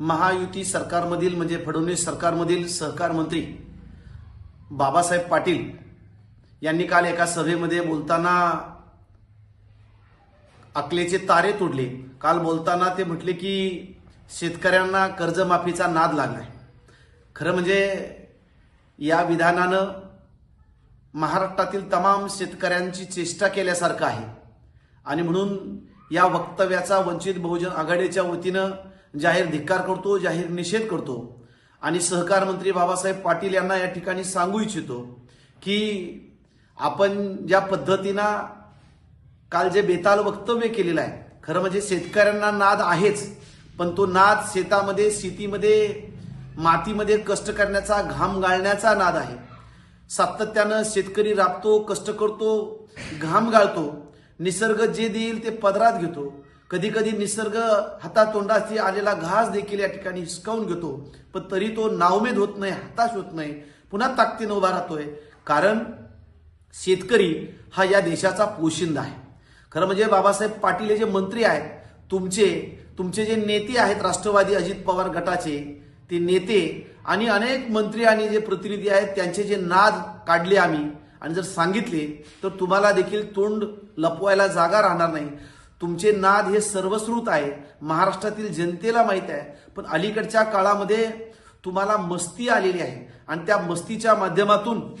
महायुती सरकारमधील म्हणजे फडणवीस सरकारमधील सहकार मंत्री बाबासाहेब पाटील यांनी काल एका सभेमध्ये बोलताना अकलेचे तारे तोडले. काल बोलताना ते म्हटले की शेतकऱ्यांना कर्जमाफीचा नाद लागलाय. खरं म्हणजे या विधानानं महाराष्ट्रातील तमाम शेतकऱ्यांची चेष्टा केल्यासारखं आहे. आणि म्हणून या वक्तव्याचा वंचित बहुजन आघाडीच्या वतीनं जाहीर धिक्कार करतो जाहीर निषेध करतो. आणि सहकार मंत्री बाबासाहेब पाटील यांना या ठिकाणी सांगू इच्छितो की आपण ज्या पद्धतीनं काल जे बेताल वक्तव्य केलेलं आहे खरं म्हणजे शेतकऱ्यांना नाद आहेच पण तो नाद शेतामध्ये शेतीमध्ये मातीमध्ये कष्ट करण्याचा घाम गाळण्याचा नाद आहे. सातत्यानं शेतकरी राबतो कष्ट करतो घाम गाळतो. निसर्ग जे देईल ते पदरात घेतो. कधी कधी निसर्ग हातातोंडाशी आलेला घास देखील या ठिकाणी हिसकावून घेतो. पण तरी तो नावमेद होत नाही हताश होत नाही. पुन्हा ताकदीनं उभा राहतोय. कारण शेतकरी हा या देशाचा पोशिंदा आहे. खरं म्हणजे बाबासाहेब पाटील हे जे मंत्री आहेत तुमचे तुमचे जे नेते आहेत राष्ट्रवादी अजित पवार गटाचे ते नेते आणि अनेक मंत्री आणि जे प्रतिनिधी आहेत त्यांचे जे नाद काढले आम्ही आणि जर सांगितले तर तुम्हाला देखील तोंड लपवायला जागा राहणार नाही. तुमचे नाद हे सर्वश्रुत आहे. महाराष्ट्रातील जनतेला माहीत आहे. पण अलीकडच्या काळामध्ये तुम्हाला मस्ती आलेली आहे. आणि त्या मस्तीच्या माध्यमातून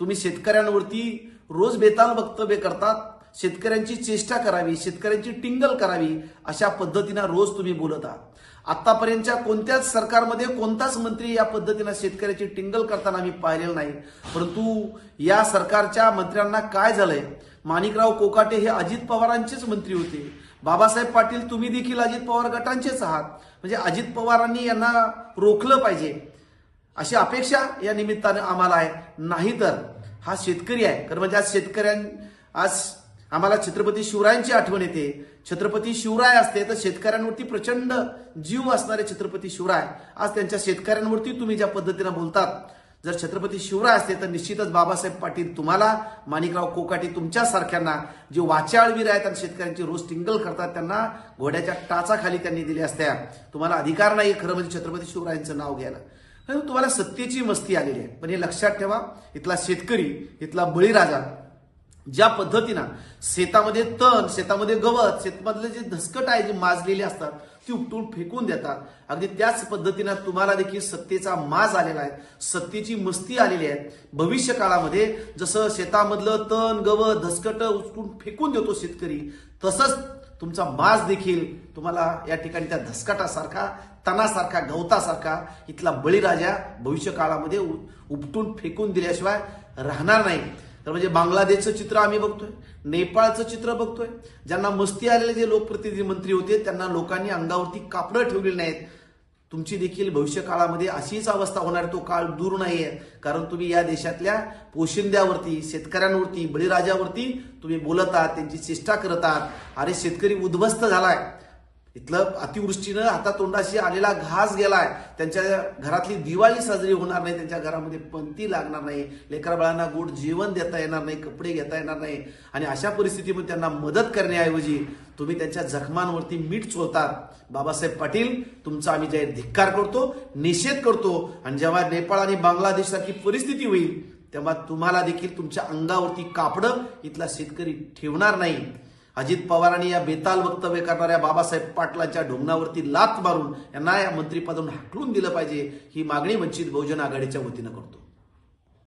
तुम्ही शेतकऱ्यांवरती रोज बेताल वक्तव्य करतात. शेतकऱ्यांची चेष्टा करावी शेतकऱ्यांची टिंगल करावी अशा पद्धतीनं रोज तुम्ही बोलत आहात. आतापर्यंतच्या कोणत्याच सरकारमध्ये कोणताच मंत्री या पद्धतीनं शेतकऱ्याची टिंगल करताना आम्ही पाहिलेलं नाही. परंतु या सरकारच्या मंत्र्यांना काय झालंय? माणिकराव कोकाटे हे अजित पवारांचेच मंत्री होते. बाबासाहेब पाटील तुम्ही देखील अजित पवार गटांचेच आहात. म्हणजे अजित पवारांनी यांना रोखलं पाहिजे. अशी अपेक्षा या निमित्तानं आम्हाला आहे. नाहीतर हा शेतकरी आहे. कारण म्हणजे आज शेतकऱ्यां आज आम्हाला छत्रपती शिवरायांची आठवण येते. छत्रपती शिवराय असते तर शेतकऱ्यांवरती प्रचंड जीव असणारे छत्रपती शिवराय. आज त्यांच्या शेतकऱ्यांवरती तुम्ही ज्या पद्धतीनं बोलतात जर छत्रपती शिवराय असते तर निश्चितच बाबासाहेब पाटील तुम्हाला माणिकराव कोकाटे तुमच्यासारख्यांना जे वाचाळवीर आहेत आणि शेतकऱ्यांची रोज टिंगल करतात त्यांना घोड्याच्या टाचाखाली त्यांनी दिल्या असत्या. तुम्हाला अधिकार नाही खरं म्हणजे छत्रपती शिवरायांचं नाव घ्यायला. तुम्हाला सत्तेची मस्ती आलेली आहे. पण हे लक्षात ठेवा इथला शेतकरी इथला बळीराजा ज्या पद्धतीनं शेतामध्ये तण शेतामध्ये गवत शेतमधले जे धसकट आहे जे माजलेले असतात ती उपटून फेकून देतात. अगदी त्याच पद्धतीनं तुम्हाला देखील सत्तेचा माज आलेला आहे. सत्तेची मस्ती आलेली आहे. भविष्य काळामध्ये जसं शेतामधलं तण गवत धसकट उचकून फेकून देतो शेतकरी तसंच तुमचा माज देखील तुम्हाला या ठिकाणी त्या धसकाटासारखा तणासारखा गवतासारखा इथला बळीराजा भविष्य काळामध्ये उ- उपटून फेकून दिल्याशिवाय राहणार नाही. तर म्हणजे बांगलादेशचं चित्र आम्ही बघतोय नेपाळचं चित्र बघतोय. ज्यांना मस्ती आलेले जे लोकप्रतिनिधी मंत्री होते त्यांना लोकांनी अंगावरती कापडं ठेवलेली नाहीत. तुमची देखील भविष्य काळामध्ये अशीच अवस्था होणार तो काळ दूर नाहीये. कारण तुम्ही या देशातल्या पोशिंद्यावरती शेतकऱ्यांवरती बळीराजावरती तुम्ही बोलत आहात त्यांची चेष्टा करत आहात. अरे शेतकरी उद्ध्वस्त झालाय. इथलं अतिवृष्टीनं हातातोंडाशी आलेला घास गेलाय. त्यांच्या घरातली दिवाळी साजरी होणार नाही त्यांच्या घरामध्ये पंती लागणार नाही लेकराबाळांना गोड जेवण देता येणार नाही कपडे घेता येणार नाही. आणि अशा परिस्थितीमध्ये त्यांना मदत करण्याऐवजी तुम्ही त्यांच्या जखमांवरती मीठ चोळतात बाबासाहेब पाटील तुमचा आम्ही जाहीर धिक्कार करतो निषेध करतो. आणि जेव्हा नेपाळ आणि बांगलादेशसारखी परिस्थिती होईल तेव्हा तुम्हाला देखील तुमच्या अंगावरती कापडं इथला शेतकरी ठेवणार नाही. अजित पवारांनी या बेताल वक्तव्य करणाऱ्या बाबासाहेब पाटलांच्या ढोंगणावरती लात मारून यांना या मंत्रिपदावरून हाकलून दिलं पाहिजे ही मागणी वंचित बहुजन आघाडीच्या वतीनं करतो.